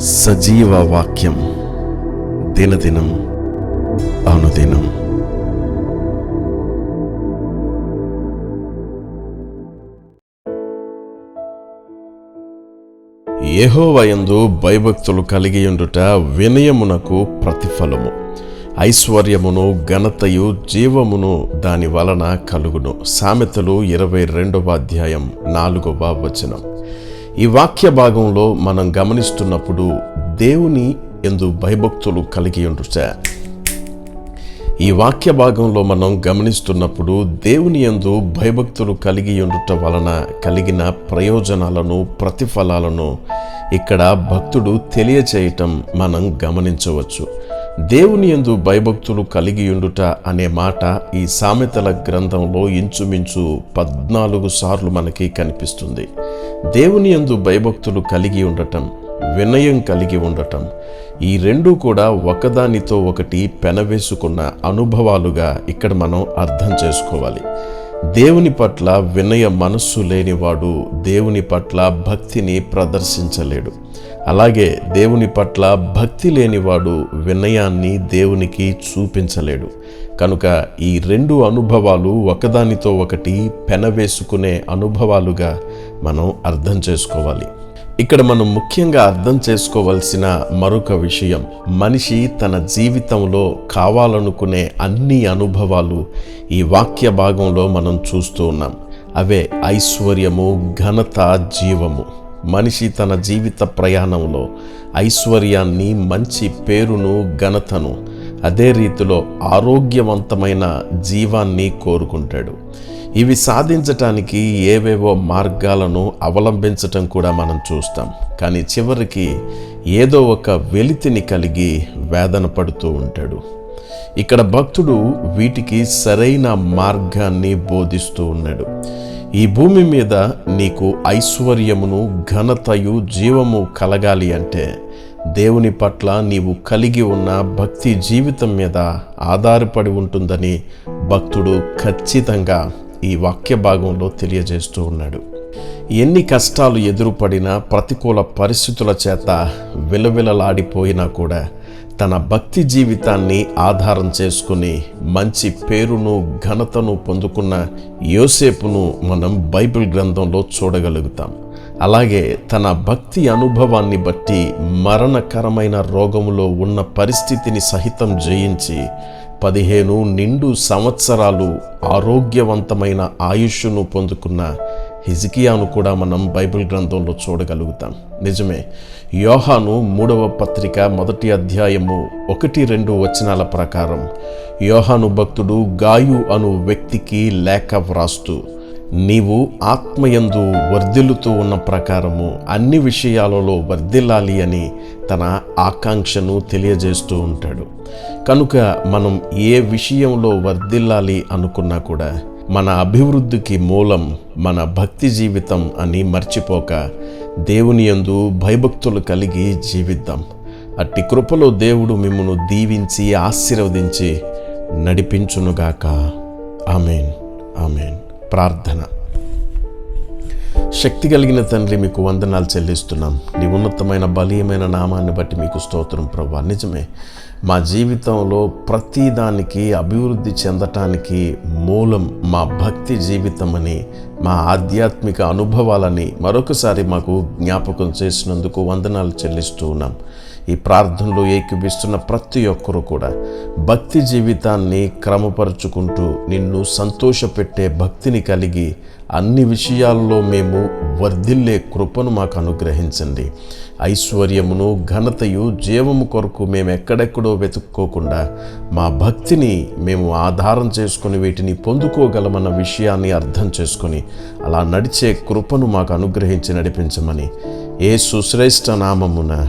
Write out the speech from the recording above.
సజీవ వాక్యం దినదినం అనుదినం. యహోవయందు భయభక్తులు కలిగి ఉండుట వినయమునకు ప్రతిఫలము. ఐశ్వర్యమును ఘనతయు జీవమును దాని వలన కలుగును. సామెతలు ఇరవై రెండవ అధ్యాయం నాలుగవ వచనం. ఈ వాక్య భాగంలో మనం గమనిస్తున్నప్పుడు దేవుని ఎందు భయభక్తులు కలిగి ఉండుట ఈ వాక్య భాగంలో మనం గమనిస్తున్నప్పుడు దేవుని యందు భయభక్తులు కలిగి ఉండుట వలన కలిగిన ప్రయోజనాలను ప్రతిఫలాలను ఇక్కడ భక్తుడు తెలియచేయటం మనం గమనించవచ్చు. దేవుని యందు భయభక్తులు కలిగి ఉండుట అనే మాట ఈ సామెతల గ్రంథంలో ఇంచుమించు పద్నాలుగు సార్లు మనకి కనిపిస్తుంది. దేవుని యందు భయభక్తులు కలిగి ఉండటం వినయం కలిగి ఉండటం ఈ రెండు కూడా ఒకదానితో ఒకటి పెనవేసుకున్న అనుభవాలుగా ఇక్కడ మనం అర్థం చేసుకోవాలి. దేవుని పట్ల వినయ మనస్సు లేనివాడు దేవుని పట్ల భక్తిని ప్రదర్శించలేడు. అలాగే దేవుని పట్ల భక్తి లేనివాడు వినయాన్ని దేవునికి చూపించలేడు. కనుక ఈ రెండు అనుభవాలు ఒకదానితో ఒకటి పెనవేసుకునే అనుభవాలుగా మనం అర్థం చేసుకోవాలి. ఇక్కడ మనం ముఖ్యంగా అర్థం చేసుకోవలసిన మరొక విషయం. మనిషి తన జీవితంలో కావాలనుకునే అన్ని అనుభవాలు ఈ వాక్య భాగంలో మనం చూస్తూ ఉన్నాం. అవే ఐశ్వర్యము ఘనత జీవము. మనిషి తన జీవిత ప్రయాణంలో ఐశ్వర్యాన్ని మంచి పేరును ఘనతను అదే రీతిలో ఆరోగ్యవంతమైన జీవాన్ని కోరుకుంటాడు. ఇవి సాధించటానికి ఏవేవో మార్గాలను అవలంబించటం కూడా మనం చూస్తాం. కానీ చివరికి ఏదో ఒక వెలితిని కలిగి వేదన పడుతూ ఉంటాడు. ఇక్కడ భక్తుడు వీటికి సరైన మార్గాన్ని బోధిస్తూ ఉన్నాడు. ఈ భూమి మీద నీకు ఐశ్వర్యమును ఘనతయు జీవము కలగాలి అంటే దేవుని పట్ల నీవు కలిగి ఉన్న భక్తి జీవితం మీద ఆధారపడి ఉంటుందని భక్తుడు ఖచ్చితంగా ఈ వాక్య భాగంలో తెలియజేస్తూ ఉన్నాడు. ఎన్ని కష్టాలు ఎదురుపడినా ప్రతికూల పరిస్థితుల చేత విలవిలలాడిపోయినా కూడా తన భక్తి జీవితాన్ని ఆధారం చేసుకుని మంచి పేరును ఘనతను పొందుకున్న యోసేపును మనం బైబిల్ గ్రంథంలో చూడగలుగుతాం. అలాగే తన భక్తి అనుభవాన్ని బట్టి మరణకరమైన రోగములో ఉన్న పరిస్థితిని సహితం జయించి పదిహేను నిండు సంవత్సరాలు ఆరోగ్యవంతమైన ఆయుష్ను పొందుకున్న హిజికియాను కూడా మనం బైబిల్ గ్రంథంలో చూడగలుగుతాం. నిజమే యోహాను మూడవ పత్రిక మొదటి అధ్యాయము ఒకటి రెండు వచనాల ప్రకారం యోహాను భక్తుడు గాయు అను వ్యక్తికి లేఖ వ్రాస్తూ నీవు ఆత్మయందు వర్ధిల్లుతూ ఉన్న ప్రకారము అన్ని విషయాలలో వర్ధిల్లాలి అని తన ఆకాంక్షను తెలియజేస్తూ ఉంటాడు. కనుక మనం ఏ విషయంలో వర్ధిల్లాలి అనుకున్నా కూడా మన అభివృద్ధికి మూలం మన భక్తి జీవితం అని మర్చిపోక దేవుని యందు భయభక్తులు కలిగి జీవిద్దాం. అట్టి కృపలో దేవుడు మిమ్మను దీవించి ఆశీర్వదించి నడిపించునుగాక. ఆమెన్. ఆమెన్. ప్రార్థన. శక్తి కలిగిన తండ్రి మీకు వందనాలు చెల్లిస్తున్నాం. నీ ఉన్నతమైన బలీయమైన నామాన్ని బట్టి మీకు స్తోత్రం ప్రభా. నిజమే మా జీవితంలో ప్రతిదానికి అభివృద్ధి చెందటానికి మూలం మా భక్తి జీవితం అని మా ఆధ్యాత్మిక అనుభవాలని మరొకసారి మాకు జ్ఞాపకం చేసినందుకు వందనాలు చెల్లిస్తూ ఉన్నాం. ఈ ప్రార్థనలో ఏకీపిస్తున్న ప్రతి ఒక్కరూ కూడా భక్తి జీవితాన్ని క్రమపరుచుకుంటూ నిన్ను సంతోషపెట్టే భక్తిని కలిగి అన్ని విషయాల్లో మేము వర్ధిల్లే కృపను మాకు అనుగ్రహించండి. ఐశ్వర్యమును ఘనతయు జీవము కొరకు మేము ఎక్కడెక్కడో వెతుక్కోకుండా మా భక్తిని మేము ఆధారం చేసుకుని వీటిని పొందుకోగలమన్న విషయాన్ని అర్థం చేసుకొని అలా నడిచే కృపను మాకు అనుగ్రహించి నడిపించమని ఏ సుశ్రేష్ట నామమున